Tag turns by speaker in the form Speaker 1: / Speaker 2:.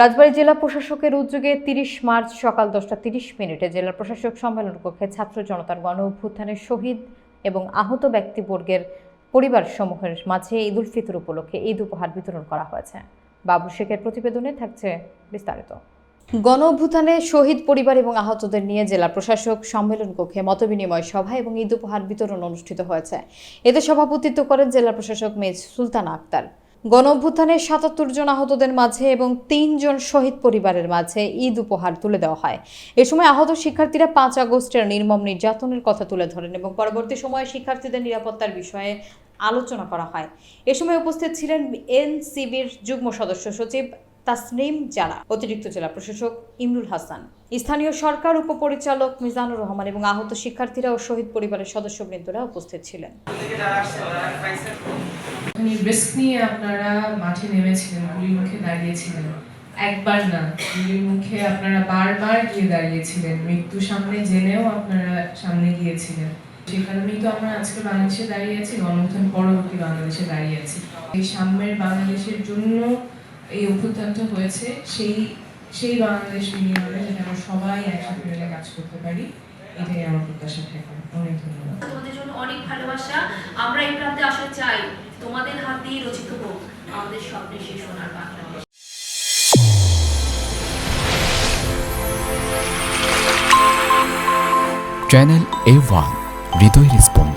Speaker 1: রাজবাড়ী জেলা প্রশাসকের উদ্যোগে তিরিশ মার্চ সকাল দশটা তিরিশ মিনিটে জেলা প্রশাসক সম্মেলন কক্ষে ছাত্র জনতার গণ অভ্যুত্থানের শহীদ এবং আহত ব্যক্তিবর্গের পরিবার সমূহের মাঝে ঈদ উল ফিতর উপলক্ষে ঈদ উপহার বিতরণ করা হয়েছে। বাবু শেখের প্রতিবেদনে থাকছে বিস্তারিত। গণ অভ্যুত্থানে শহীদ পরিবার এবং আহতদের নিয়ে জেলা প্রশাসক সম্মেলন কক্ষে মতবিনিময় সভা এবং ঈদ উপহার বিতরণ অনুষ্ঠিত হয়েছে। এতে সভাপতিত্ব করেন জেলা প্রশাসক মেজ সুলতানা আক্তার। গণ অভ্যুত্থানে সাতাত্তর জন আহতদের মাঝে এবং তিনজন শহীদ পরিবারের মাঝে ঈদ উপহার তুলে দেওয়া হয়। এ সময় আহত শিক্ষার্থীরা পাঁচ আগস্টের নির্মম নির্যাতনের কথা তুলে ধরেন এবং পরবর্তী সময়ে শিক্ষার্থীদের নিরাপত্তার বিষয়ে আলোচনা করা হয়। এ সময় উপস্থিত ছিলেন এনসিবির যুগ্ম সদস্য সচিব তাসনিম জারা, অতিরিক্ত জেলা প্রশাসক ইমরুল হাসান। স্থানীয় সরকার উপপরিচালক মিজানুর রহমান এবং আহত শিক্ষার্থীরা ও শহীদ পরিবারের সদস্যবৃন্দরা উপস্থিত ছিলেন।
Speaker 2: নিয়ে আপনারা মাঠে নেমেছিলেন গুলির মুখে দাঁড়িয়েছিলেন। একবার না গুলির মুখে আপনারা বারবার গিয়ে দাঁড়িয়েছিলেন। মৃত্যু সামনে জেনেও আপনারা সামনে গিয়েছিলেন। সেই কারণেই তো আমরা আজকে বাংলাদেশে দাঁড়িয়ে আছি, গণঅভ্যুত্থান পরবর্তী বাংলাদেশে দাঁড়িয়ে আছি। এই সাম্যের বাংলাদেশের জন্য এই অভ্যুত্থানটা হয়েছে সেই সেই বাংলাদেশ বিনিয়োগে যাতে আমরা সবাই একসাথে মিলে কাজ করতে পারি এটাই আমার প্রত্যাশা থাকে অনেক ধন্যবাদ।
Speaker 3: তোমাদের জন্য অনেক ভালোবাসা। আমরা এই প্রান্তে আসা চাই। তোমাদের হাত দিয়ে রচিত হোক আমাদের স্বপ্নের সেই সোনার বাংলাদেশ
Speaker 4: চ্যানেল এ ওয়ান হৃদয় স্পন্দন